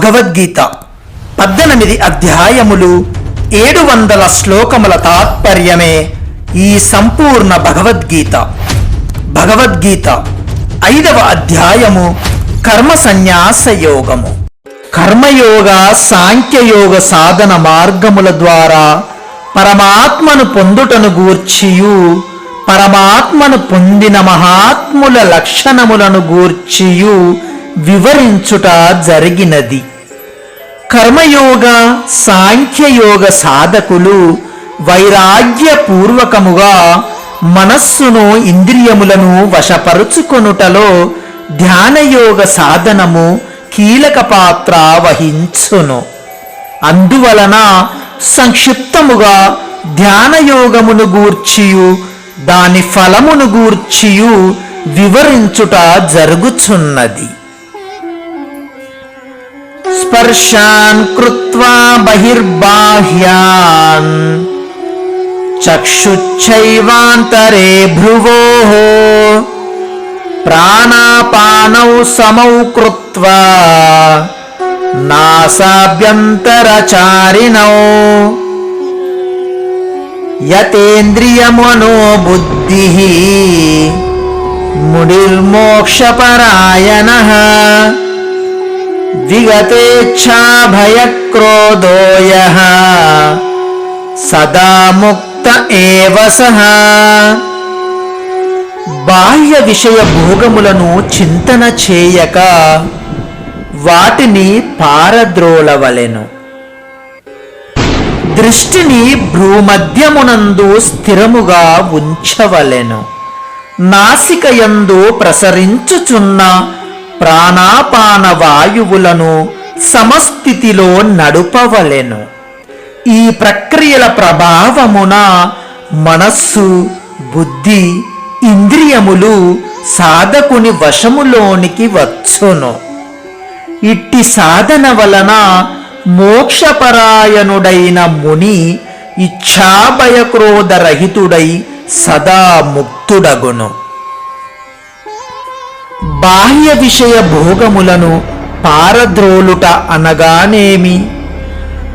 భగవద్గీత పద్దెనిమిది అధ్యాయములు ఏడు వందల శ్లోకముల తాత్పర్యమే ఈ సంపూర్ణ భగవద్గీత. భగవద్గీత ఐదవ అధ్యాయము కర్మ సన్యాస యోగము. కర్మయోగ సాంఖ్యయోగ సాధన మార్గముల ద్వారా పరమాత్మను పొందుటను గూర్చియు పరమాత్మను పొందిన మహాత్ముల లక్షణములను గూర్చియు వివరించుట జరిగినది. కర్మయోగ సాంఖ్యయోగ సాధకులు వైరాగ్యపూర్వకముగా మనస్సును ఇంద్రియములను వశపరుచుకొనుటలో ధ్యానయోగ సాధనము కీలక పాత్ర వహించును. అందువలన సంక్షిప్తముగా ధ్యానయోగమును గూర్చియు దాని ఫలమును గూర్చియు వివరించుట జరుగుచున్నది. స్పర్శాన్ కృత్వా బహిర్బాహ్యాన్ చక్షుచ్చైవాంతరే భ్రువోః ప్రాణాపానౌ సమౌ కృత్వా నాసాభ్యంతరచారిణౌ యతేంద్రియమనో బుద్ధి ముడిర్మోక్షపరాయణః విగతేచ్ఛాభయక్రోధో యః సదా ముక్త ఏవ సహా బాహ్య విషయ భోగములను చింతన చేయక వాటిని పారద్రోలవలెను దృష్టిని భ్రూమధ్యమునందు స్థిరముగా ఉంచవలెను। నాసికయందు ప్రసరించుచున్న ప్రాణాపాన వాయువులను సమస్థితిలో నడుపవలెను. ఈ ప్రక్రియల ప్రభావమున మనస్సు బుద్ధి ఇంద్రియములు సాధకుని వశములోనికి వచ్చును. ఇట్టి సాధన వలన మోక్షపరాయణుడైన ముని ఇచ్ఛాభయక్రోధరహితుడై సదా ముక్తుడగును. బాహ్య విషయ భోగములను పారద్రోలుట అనగానేమి?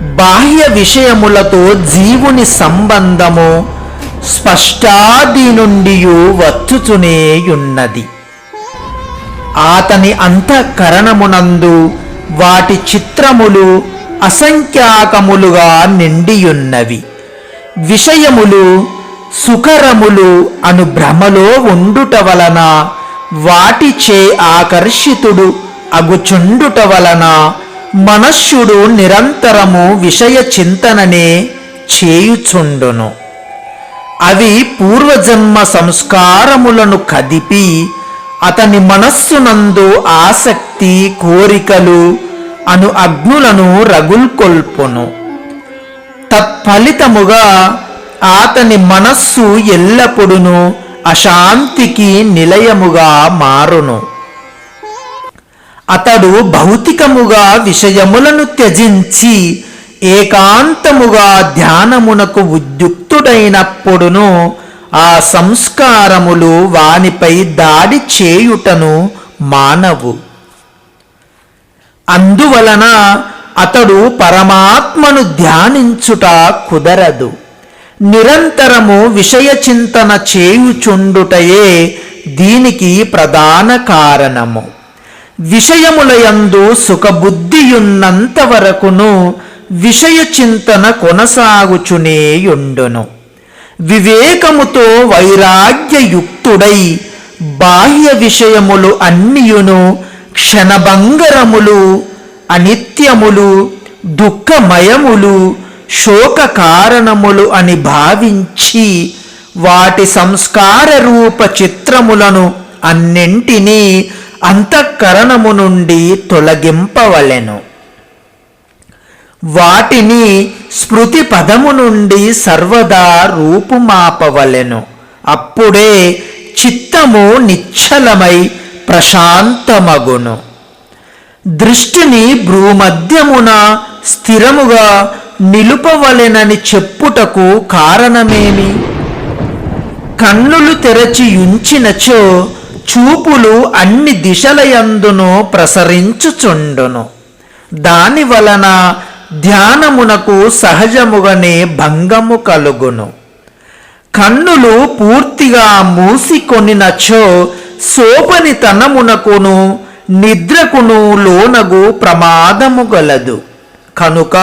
బాహ్య విషయములతో జీవుని సంబంధము స్పష్టాది నుండి వచ్చుచునేయున్నది అతని అంతఃకరణమునందు వాటి చిత్రములు అసంఖ్యాకములుగా నిండియున్నవి. విషయములు సుకరములు అను భ్రమలో ఉండుట వలన వాటిచే ఆకర్షితుడు అగుచుండుట వలన మనస్సుడు నిరంతరము విషయ చింతననే చేయుచుండును. అవి పూర్వజన్మ సంస్కారములను కదిపి అతని మనస్సునందు ఆసక్తి కోరికలు అను అగ్నులను రగుల్కొల్పును. తత్ఫలితముగా అతని మనస్సు ఎల్లప్పుడును అశాంతికి నిలయముగా మారును. అతడు భౌతికముగా విషయములను త్యజించి ఏకాంతముగా ధ్యానమునకు ఉద్యుక్తుడైనప్పుడును ఆ సంస్కారములు వానిపై దాడి చేయుటను మానవు. అందువలన అతడు పరమాత్మను ధ్యానించుట కుదరదు. నిరంతరము విషయ చింతన చేయుచుండుటయే దీనికి ప్రధాన కారణము. విషయములయందు సుఖబుద్ధియున్నంత వరకును విషయ చింతన కొనసాగుచునేయుండును. వివేకముతో వైరాగ్యయుక్తుడై బాహ్య విషయములు అన్నియును క్షణభంగరములు అనిత్యములు దుఃఖమయములు శోక కారణములు అని భావించి వాటి సంస్కార రూప చిత్రములను అన్నింటినీ అంతఃకరణము నుండి తొలగింపవలెను. వాటిని స్మృతి పదము నుండి సర్వదా రూపుమాపవలెను. అప్పుడే చిత్తము నిశ్చలమై ప్రశాంతమగును. దృష్టిని భ్రూమధ్యమున స్థిరముగా నిలుపవలెనని చెప్పుటకు కారణమేమి? కన్నులు తెరచి ఉంచినచో చూపులు అన్ని దిశలయందును ప్రసరించుచుండును. దాని వలన ధ్యానమునకు సహజముగానే భంగము కలుగును. కన్నులు పూర్తిగా మూసికొనినచో సోపనితనమునకును నిద్రకును లోనగు ప్రమాదము గలదు. కనుక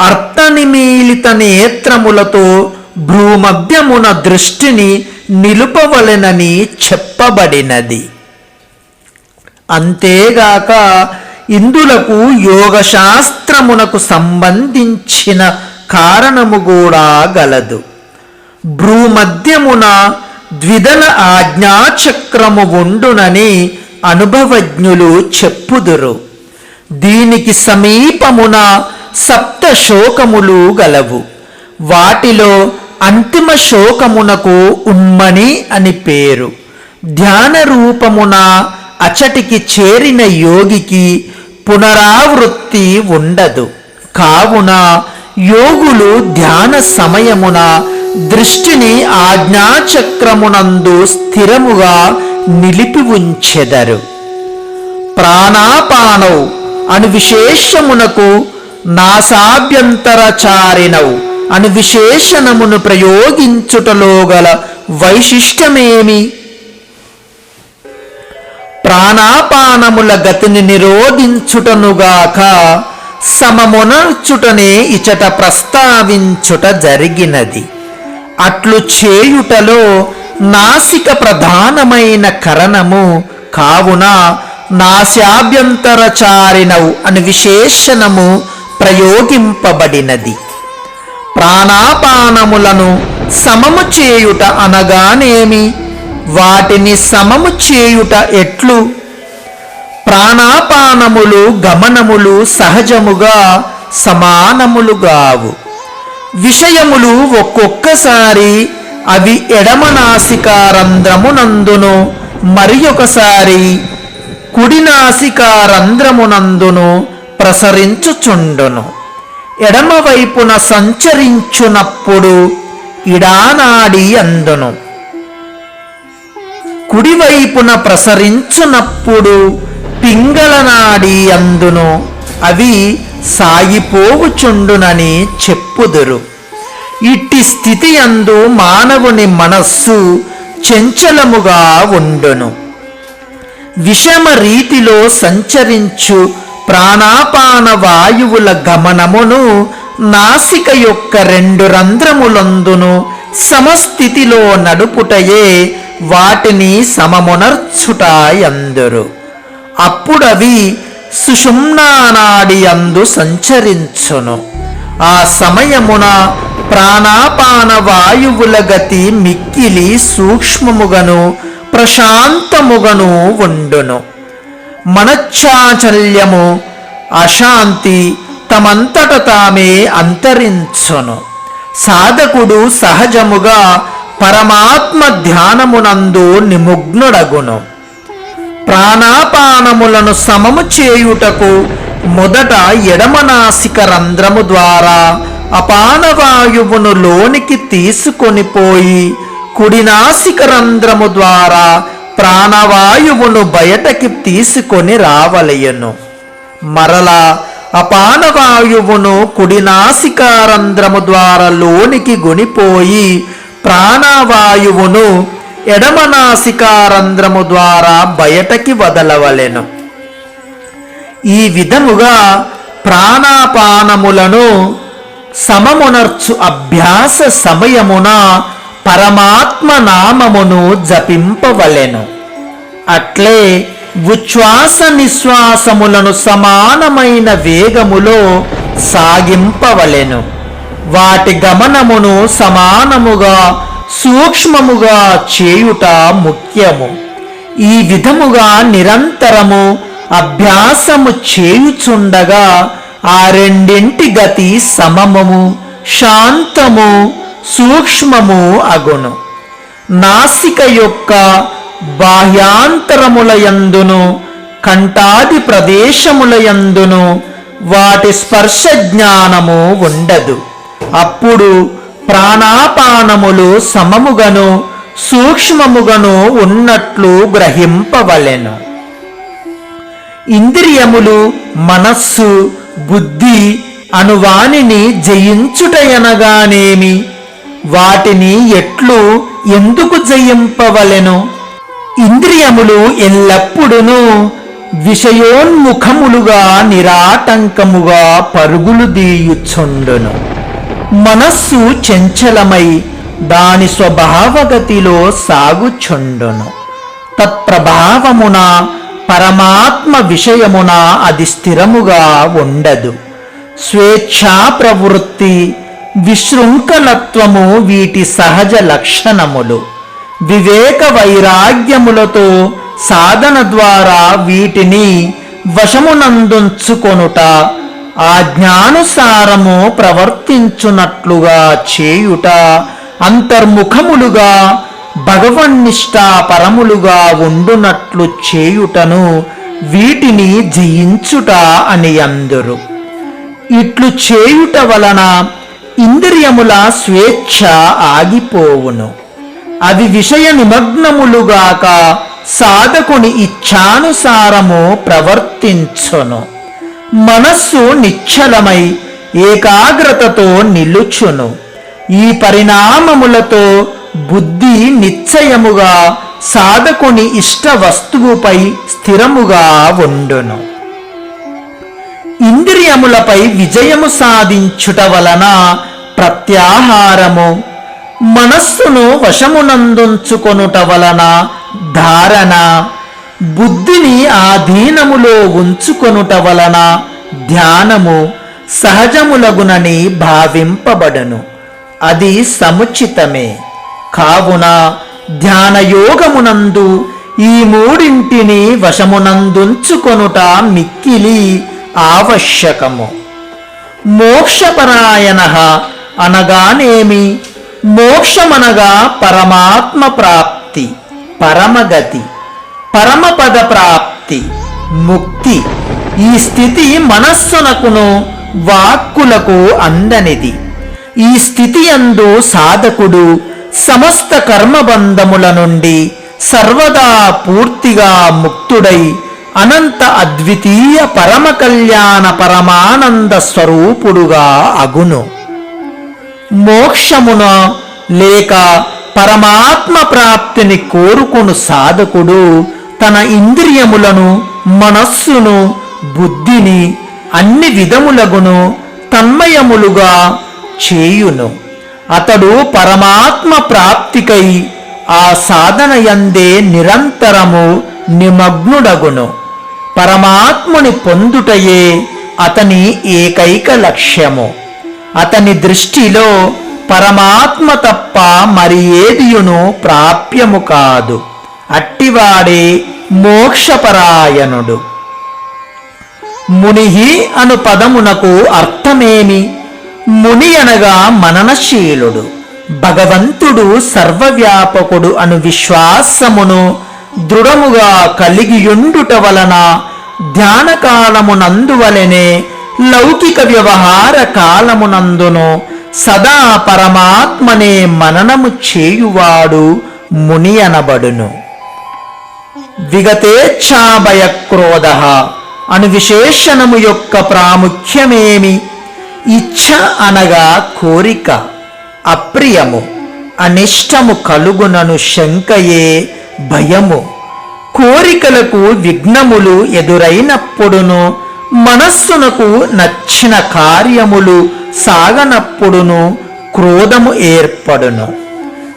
అర్థనిమీలిత నేత్రములతో భ్రూమధ్యమున దృష్టిని నిలుపవలెనని చెప్పబడినది. అంతేగాక ఇందులకు యోగశాస్త్రమునకు సంబంధించిన కారణము కూడా గలదు. భ్రూమధ్యమున ద్విదల ఆజ్ఞాచక్రము ఉండునని అనుభవజ్ఞులు చెప్పుదురు. దీనికి సమీపమున సప్త శోకములు గలవు. వాటిలో అంతిమ శోకమునకు ఉమ్మని అని పేరు. ధ్యాన రూపమున అచటికి చేరిన యోగికి పునరావృత్తి ఉండదు. కావున యోగులు ధ్యాన సమయమున దృష్టిని ఆజ్ఞాచక్రమునందు స్థిరముగా నిలిపి ఉంచెదరు. ప్రాణాపానౌ అను విశేషమునకు నాసాభ్యంతరచారినవు అను విశేషణమును ప్రయోగించుటలో గల వైశిష్టమేమి ప్రాణాపానముల గతిని నిరోధించుటనుగాక సమమునర్చుటనే ఇచట ప్రస్తావించుట జరిగినది. అట్లు చేయుటలో నాసిక ప్రధానమైన కరణము కావున నాశాభ్యంతరచారినవు అని విశేషణము ప్రయోగింపబడినది. ప్రాణాపానములను సమము చేయుట అనగానేమి? వాటిని సమము చేయుట ఎట్లు? ప్రాణాపానములు గమనములు సహజముగా సమానములుగావు విషయములు ఒక్కొక్కసారి అవి ఎడమనాసికారంధ్రమునందును మరి ఒకసారి కుడినాసికారంధ్రమునందును ప్రసరించుచుండును. ఎడమవైపున సంచరించునప్పుడు ఇడానాడి అందును కుడివైపున ప్రసరించునప్పుడు పింగళనాడి అందును అవి సాగిపోవుచుండునని చెప్పుదురు. ఇట్టి స్థితి అందు మానవుని మనస్సు చెంచలముగా ఉండును. విషమ రీతిలో సంచరించు ప్రాణాపాన వాయువుల గమనమును నాసిక యొక్క రెండు రంధ్రములందును సమస్థితిలో నడుపుటయే వాటిని సమమునర్చుట అందరు అప్పుడవి సుషుమ్నానాడి అందు సంచరించును. ఆ సమయమున ప్రాణాపాన వాయువుల గతి మిక్కిలి సూక్ష్మముగను ప్రశాంతముగను ఉండును. మనచ్చాచల్యము అశాంతి తమంతట తామే అంతరించును. సాధకుడు సహజముగా పరమాత్మ ధ్యానమునందు నిమగ్నుడగును. ప్రాణాపానములను సమము చేయుటకు మొదట ఎడమనాసిక రంధ్రము ద్వారా అపానవాయువును లోనికి తీసుకొని పోయి కుడినాసిక రంధ్రము ద్వారా ప్రాణవాయువును బయటకి తీసుకొని రావలయను మరలా అపానవాయువును కుడినాసికారంధ్రము ద్వారా లోనికి గొనిపోయి ప్రాణవాయువును ఎడమనాసికారంధ్రము ద్వారా బయటకి వదలవలెను. ఈ విధముగా ప్రాణాపానములను సమమునర్చు అభ్యాస సమయమున పరమాత్మ నామమును జపింపవలెను. అట్లే ఉచ్ఛ్వాస నిశ్వాసములను సమానమైన వేగములో సాగింపవలెను. వాటి గమనమును సమానముగా సూక్ష్మముగా చేయుట ముఖ్యము. ఈ విధముగా నిరంతరము అభ్యాసము చేయుచుండగా ఆ రెండింటి గతి సమమము శాంతము సూక్ష్మము అగును. నాసిక యొక్క బాహ్యాంతరములయందును కంఠాది ప్రదేశములయందును వాటి స్పర్శ జ్ఞానము ఉండదు. అప్పుడు ప్రాణాపానములు సమముగను సూక్ష్మముగను ఉన్నట్లు గ్రహింపవలెను. ఇంద్రియములు మనస్సు బుద్ధి అనువానిని జయించుటయనగానేమి? వాటిని ఎట్లు ఎందుకు జయింపవలెను? ఇంద్రియములు ఎల్లప్పుడూ విషయోన్ముఖములుగా నిరాటంకముగా పరుగులు దీయుచుండును. మనస్సు చంచలమై దాని స్వభావగతిలో సాగుచుండును. తత్ప్రభావమున పరమాత్మ విషయమున అది స్థిరముగా ఉండదు. స్వేచ్ఛా ప్రవృత్తి విశృంఖలత్వము వీటి సహజ లక్షణములు. వివేక వైరాగ్యములతో సాధన ద్వారా వీటిని వశమునందుంచుకొనుట ఆ జ్ఞానుసారము ప్రవర్తించునట్లుగా చేయుట అంతర్ముఖములుగా భగవన్నిష్టాపరములుగా ఉండునట్లు చేయుటను వీటిని జయించుట అని అందరు ఇట్లు చేయుట వలన ఇంద్రియముల స్వేచ్ఛ ఆగిపోవును. అవి విషయ నిమగ్నములుగాక సాధకుని ఇచ్ఛానుసారము ప్రవర్తించును. మనస్సు నిశ్చలమై ఏకాగ్రతతో నిలుచును. ఈ పరిణామములతో బుద్ధి నిశ్చయముగా సాధకుని ఇష్ట వస్తువుపై స్థిరముగా ఉండును. ఇంద్రియములపై విజయము సాధించుట వలన ప్రత్యాహారము మనస్సును వశమునందుంచుకొనుట వలన ధారణ బుద్ధిని ఆధీనములో ఉంచుకొనుట వలన ధ్యానము సహజములగునని భావింపబడను. అది సముచితమే. కావున ధ్యానయోగమునందు ఈ మూడింటిని వశమునందుంచుకొనుట మిక్కిలి ఆవశ్యకము. మోక్షపరాయణ అనగానేమి? మోక్షమనగా పరమాత్మ ప్రాప్తి పరమగతి పరమపద ప్రాప్తి ముక్తి. ఈ స్థితి మనస్సునకును వాక్కులకు అందనిది. ఈ స్థితి అందు సాధకుడు సమస్త కర్మబంధముల నుండి సర్వదా పూర్తిగా ముక్తుడై అనంత అద్వితీయ పరమ కళ్యాణ పరమానంద స్వరూపుడుగా అగును. మోక్షమున లేక పరమాత్మ ప్రాప్తిని కోరుకును సాధకుడు తన ఇంద్రియములను మనస్సును బుద్ధిని అన్ని విధములగును తన్మయములుగా చేయును. అతడు పరమాత్మ ప్రాప్తికై ఆ సాధన యందే నిరంతరము నిమగ్నుడగును. పరమాత్ముని పొందుటయే అతని ఏకైక లక్ష్యము. అతని దృష్టిలో పరమాత్మ తప్ప మరి ఏదియును ప్రాప్యము కాదు. అట్టివాడే మోక్షపరాయణుడు. మునిహి అను పదమునకు అర్థమేమి? ముని అనగా మననశీలుడు. భగవంతుడు సర్వవ్యాపకుడు అను విశ్వాసమును దృఢముగా కలిగియుండుట వలన ధ్యానకాలమునందువలనే లౌకిక వ్యవహార కాలమునందును సదా పరమాత్మనే మననము చేయువాడు ముని అనబడును విగతేచ్ఛాభయ క్రోధ అను విశేషణము యొక్క ప్రాముఖ్యమేమి? ఇచ్ఛ అనగా కోరిక అప్రియము అనిష్టము కలుగునను శంకయే భయము. కోరికలకు విఘ్నములు ఎదురైనప్పుడును మనస్సునకు నచ్చిన కార్యములు సాగనప్పుడును క్రోధము ఏర్పడును.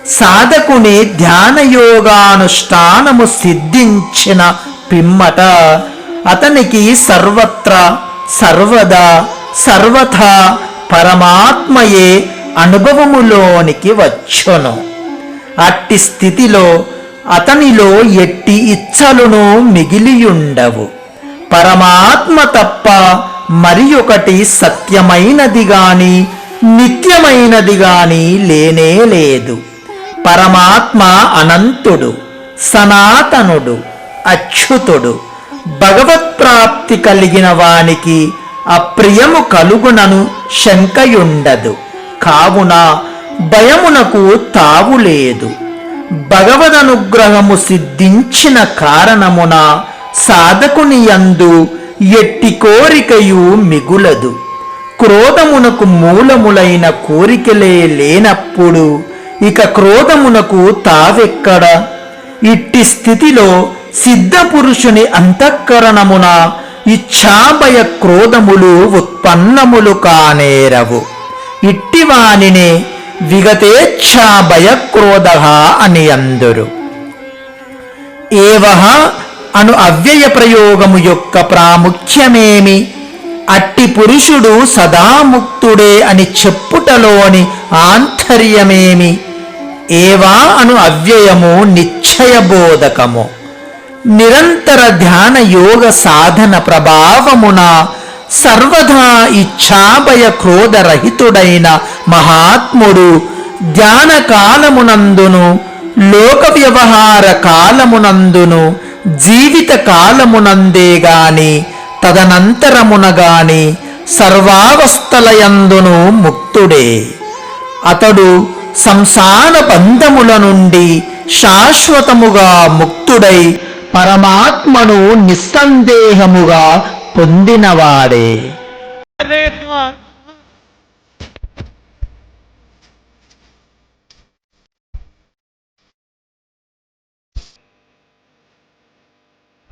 సాధకుని ధ్యానయోగానుష్ఠానము సిద్ధించిన పిమ్మట అతనికి సర్వత్రా సర్వదా సర్వథా పరమాత్మయే అనుభవములోనికి వచ్చును. అట్టి స్థితిలో అతనిలో ఎట్టి ఇచ్చలును మిగిలియుండవు. పరమాత్మ తప్ప మరి ఒకటి సత్యమైనది గాని నిత్యమైనది గాని లేనే లేదు. పరమాత్మ అనంతుడు సనాతనుడు అచ్యుతుడు భగవత్ప్రాప్తి కలిగిన వానికి అప్రియము కలుగునను శంకయుండదు. కావున భయమునకు తావులేదు. భగవదనుగ్రహము సిద్ధించిన కారణమున సాధకుని యందు ఎట్టి కోరికయు మిగులదు. క్రోధమునకు మూలములైన కోరికలే లేనప్పుడు ఇక క్రోధమునకు తావెక్కడ? ఇట్టి స్థితిలో సిద్ధపురుషుని అంతఃకరణమున ఇచ్ఛాభయ క్రోధములు ఉత్పన్నములు కానేరవు. ఇట్టివానినే విగతేచ్ఛాభయ క్రోధ అని అందురు. ఏవహ అను అవ్యయ ప్రయోగము యొక్క ప్రాముఖ్యమేమి? అట్టి పురుషుడు సదాముక్తుడే అని చెప్పుటలోని ఆంతర్యమేమి? ఏవా? అను అవ్యయము నిశ్చయబోధకము. నిరంతర ధ్యాన యోగ సాధన ప్రభావమున సర్వదా ఇచ్ఛాభయ క్రోధరహితుడైన మహాత్ముడు ధ్యాన కాలమునందును లోక వ్యవహార కాలమునందును జీవిత కాలమునందే గాని తదనంతరమున గాని సర్వావస్థలయందును ముక్తుడే. అతడు సంసార బంధముల నుండి శాశ్వతముగా ముక్తుడై పరమాత్మను నిస్సందేహముగా పొందినవాడే.